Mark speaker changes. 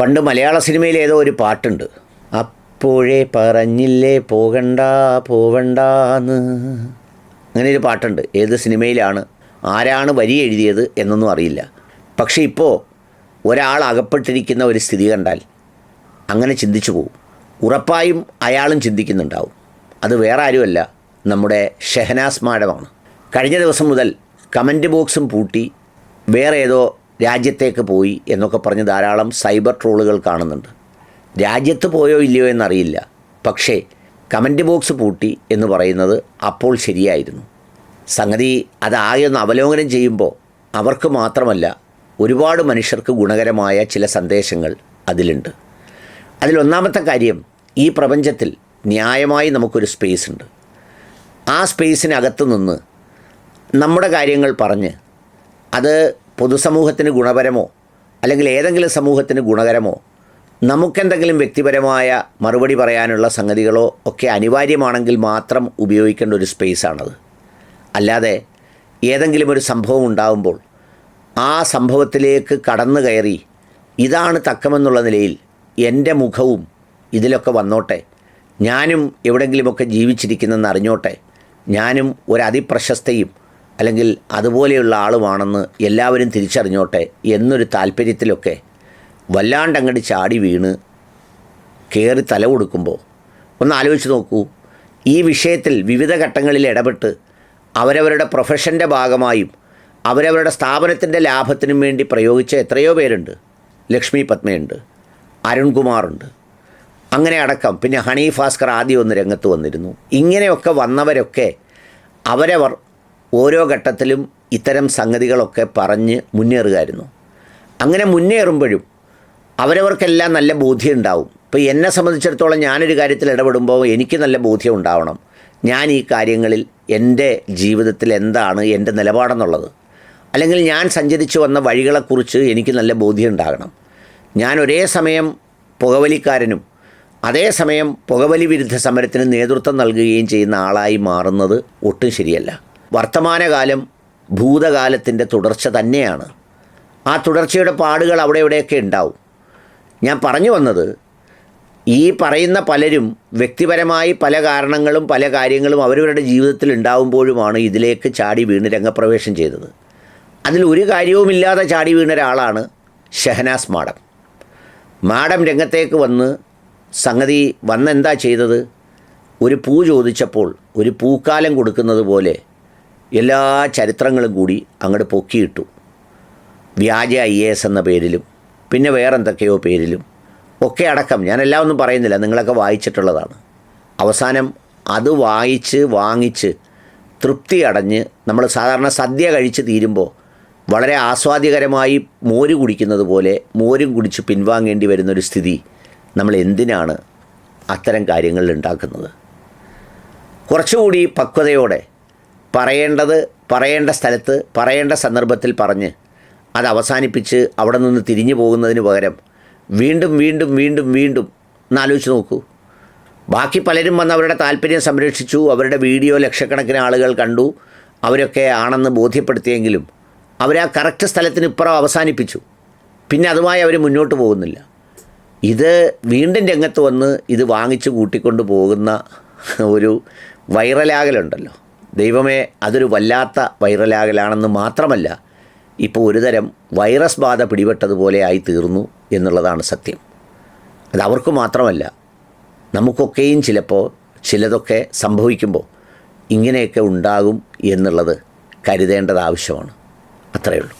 Speaker 1: പണ്ട് മലയാള സിനിമയിൽ ഏതോ ഒരു പാട്ടുണ്ട്. അപ്പോഴേ പറഞ്ഞില്ലേ പോകണ്ട പോവണ്ടാന്ന്. അങ്ങനെ ഒരു പാട്ടുണ്ട്. ഏത് സിനിമയിലാണ് ആരാണ് വരി എഴുതിയത് എന്നൊന്നും അറിയില്ല. പക്ഷേ ഇപ്പോൾ ഒരാൾ അകപ്പെട്ടിരിക്കുന്ന ഒരു സ്ഥിതി കണ്ടാൽ അങ്ങനെ ചിന്തിച്ചു പോകും ഉറപ്പായും അയാളും ചിന്തിക്കുന്നുണ്ടാവും. അത് വേറെ ആരുമല്ല നമ്മുടെ ഷെഹനാസ് മാഡമാണ്. കഴിഞ്ഞ ദിവസം മുതൽ കമന്റ് ബോക്സും പൂട്ടി വേറെ ഏതോ രാജ്യത്തേക്ക് പോയി എന്നൊക്കെ പറഞ്ഞ് ധാരാളം സൈബർ ട്രോളുകൾ കാണുന്നുണ്ട്. രാജ്യത്ത് പോയോ ഇല്ലയോ എന്നറിയില്ല. പക്ഷേ കമന്റ് ബോക്സ് പൂട്ടി എന്ന് പറയുന്നത് അപ്പോൾ ശരിയായിരുന്നു. സംഗതി അതാകെ ഒന്ന് അവലോകനം ചെയ്യുമ്പോൾ അവർക്ക് മാത്രമല്ല ഒരുപാട് മനുഷ്യർക്ക് ഗുണകരമായ ചില സന്ദേശങ്ങൾ അതിലുണ്ട്. അതിലൊന്നാമത്തെ കാര്യം ഈ പ്രപഞ്ചത്തിൽ ന്യായമായി നമുക്കൊരു സ്പേസ് ഉണ്ട്. ആ സ്പേസിനകത്ത് നിന്ന് നമ്മുടെ കാര്യങ്ങൾ പറഞ്ഞ് അത് പൊതുസമൂഹത്തിന് ഗുണപരമോ അല്ലെങ്കിൽ ഏതെങ്കിലും സമൂഹത്തിന് ഗുണകരമോ നമുക്കെന്തെങ്കിലും വ്യക്തിപരമായ മറുപടി പറയാനുള്ള സംഗതികളോ ഒക്കെ അനിവാര്യമാണെങ്കിൽ മാത്രം ഉപയോഗിക്കേണ്ട ഒരു സ്പേസാണത്. അല്ലാതെ ഏതെങ്കിലും ഒരു സംഭവം ഉണ്ടാകുമ്പോൾ ആ സംഭവത്തിലേക്ക് കടന്നു കയറി ഇതാണ് തക്കമെന്നുള്ള നിലയിൽ എന്റെ മുഖവും ഇതിലൊക്കെ വന്നോട്ടെ ഞാനും എവിടെങ്കിലുമൊക്കെ ജീവിച്ചിരിക്കുന്നെന്ന് അറിഞ്ഞോട്ടെ ഞാനും ഒരു അതിപ്രശസ്തയും അല്ലെങ്കിൽ അതുപോലെയുള്ള ആളുമാണെന്ന് എല്ലാവരും തിരിച്ചറിഞ്ഞോട്ടെ എന്നൊരു താല്പര്യത്തിലൊക്കെ വല്ലാണ്ടങ്ങടി ചാടി വീണ് കയറി തല കൊടുക്കുമ്പോൾ ഒന്ന് ആലോചിച്ച് നോക്കൂ. ഈ വിഷയത്തിൽ വിവിധ ഘട്ടങ്ങളിൽ ഇടപെട്ട് അവരവരുടെ പ്രൊഫഷന്റെ ഭാഗമായും അവരവരുടെ സ്ഥാപനത്തിന്റെ ലാഭത്തിനും വേണ്ടി പ്രയോഗിച്ച എത്രയോ പേരുണ്ട്. ലക്ഷ്മി പത്മയുണ്ട് അരുൺകുമാറുണ്ട്. അങ്ങനെ അടക്കം. പിന്നെ ഹണി ഭാസ്കർ ആദ്യം ഒന്ന് രംഗത്ത് വന്നിരുന്നു. ഇങ്ങനെയൊക്കെ വന്നവരൊക്കെ അവരവർ ഓരോ ഘട്ടത്തിലും ഇത്തരം സംഗതികളൊക്കെ പറഞ്ഞ് മുന്നേറുകയായിരുന്നു. അങ്ങനെ മുന്നേറുമ്പോഴും അവരവർക്കെല്ലാം നല്ല ബോധ്യം ഉണ്ടാവും ഇപ്പോൾ എന്നെ സംബന്ധിച്ചിടത്തോളം ഞാനൊരു കാര്യത്തിൽ ഇടപെടുമ്പോൾ എനിക്ക് നല്ല ബോധ്യം ഉണ്ടാവണം. ഞാൻ ഈ കാര്യങ്ങളിൽ എന്റെ ജീവിതത്തിൽ എന്താണ് എന്റെ നിലപാടെന്നുള്ളത്. അല്ലെങ്കിൽ ഞാൻ സഞ്ചരിച്ചു വന്ന വഴികളെക്കുറിച്ച് എനിക്ക് നല്ല ബോധ്യം ഉണ്ടാകണം. ഞാൻ ഒരേ സമയം പുകവലിക്കാരനും അതേസമയം പുകവലി വിരുദ്ധ സമരത്തിന് നേതൃത്വം നൽകുകയും ചെയ്യുന്ന ആളായി മാറുന്നത് ഒട്ടും ശരിയല്ല. വർത്തമാനകാലം ഭൂതകാലത്തിന്റെ തുടർച്ച തന്നെയാണ്. ആ തുടർച്ചയുടെ പാടുകൾ അവിടെ ഇവിടെയൊക്കെ ഉണ്ടാവും. ഞാൻ പറഞ്ഞു വന്നത് ഈ പറയുന്ന പലരും വ്യക്തിപരമായി പല കാരണങ്ങളും പല കാര്യങ്ങളും അവരവരുടെ ജീവിതത്തിൽ ഉണ്ടാവുമ്പോഴുമാണ് ഇതിലേക്ക് ചാടി വീണ് രംഗപ്രവേശം ചെയ്തത്. അതിൽ ഒരു കാര്യവുമില്ലാതെ ചാടി വീണ ഒരാളാണ് ഷഹനാസ് മാഡം. മാഡം രംഗത്തേക്ക് വന്ന് സംഗതി വന്നെന്താ ചെയ്തത്? ഒരു പൂ ചോദിച്ചപ്പോൾ ഒരു പൂക്കാലം കൊടുക്കുന്നത് പോലെ എല്ലാ ചരിത്രങ്ങളും കൂടി അങ്ങോട്ട് പൊക്കിയിട്ടു. വ്യാജ ഐ എ എസ് എന്ന പേരിലും പിന്നെ വേറെന്തൊക്കെയോ പേരിലും ഒക്കെ അടക്കം ഞാനെല്ലാം ഒന്നും പറയുന്നില്ല നിങ്ങളൊക്കെ വായിച്ചിട്ടുള്ളതാണ്. അവസാനം അത് വായിച്ച് വാങ്ങിച്ച് തൃപ്തി അടഞ്ഞ് നമ്മൾ സാധാരണ സദ്യ കഴിച്ച് തീരുമ്പോൾ വളരെ ആസ്വാദ്യകരമായി മോര് കുടിക്കുന്നത് പോലെ മോരും കുടിച്ച് പിൻവാങ്ങേണ്ടി വരുന്നൊരു സ്ഥിതി നമ്മൾ എന്തിനാണ് അത്തരം കാര്യങ്ങളിൽ ഉണ്ടാക്കുന്നത്? കുറച്ചുകൂടി പക്വതയോടെ പറയേണ്ടത് പറയേണ്ട സ്ഥലത്ത് പറയേണ്ട സന്ദർഭത്തിൽ പറഞ്ഞ് അത് അവസാനിപ്പിച്ച് അവിടെ നിന്ന് തിരിഞ്ഞു പോകുന്നതിന് പകരം വീണ്ടും വീണ്ടും വീണ്ടും വീണ്ടും എന്നാലോചിച്ച് നോക്കൂ. ബാക്കി പലരും വന്ന് അവരുടെ താല്പര്യം സംരക്ഷിച്ചു അവരുടെ വീഡിയോ ലക്ഷക്കണക്കിന് ആളുകൾ കണ്ടു അവരൊക്കെ ആണെന്ന് ബോധ്യപ്പെടുത്തിയെങ്കിലും അവർ ആ കറക്റ്റ് സ്ഥലത്തിന് ഇപ്പുറം അവസാനിപ്പിച്ചു. പിന്നെ അതുമായി അവർ മുന്നോട്ട് പോകുന്നില്ല. ഇത് വീണ്ടും രംഗത്ത് വന്ന് ഇത് വാങ്ങിച്ച് കൂട്ടിക്കൊണ്ട് പോകുന്ന ഒരു വൈറലാകലുണ്ടല്ലോ. ദൈവമേ അതൊരു വല്ലാത്ത വൈറലാകലാണെന്ന് മാത്രമല്ല ഇപ്പോൾ ഒരുതരം വൈറസ് ബാധ പിടിപെട്ടതുപോലെ ആയി തീർന്നു എന്നുള്ളതാണ് സത്യം. അത് അവർക്ക് മാത്രമല്ല നമുക്കൊക്കെയും ചിലപ്പോൾ ചിലതൊക്കെ സംഭവിക്കുമ്പോൾ ഇങ്ങനെയൊക്കെ ഉണ്ടാകും എന്നുള്ളത് കരുതേണ്ടത് ആവശ്യമാണ്. അത്രയേ ഉള്ളൂ.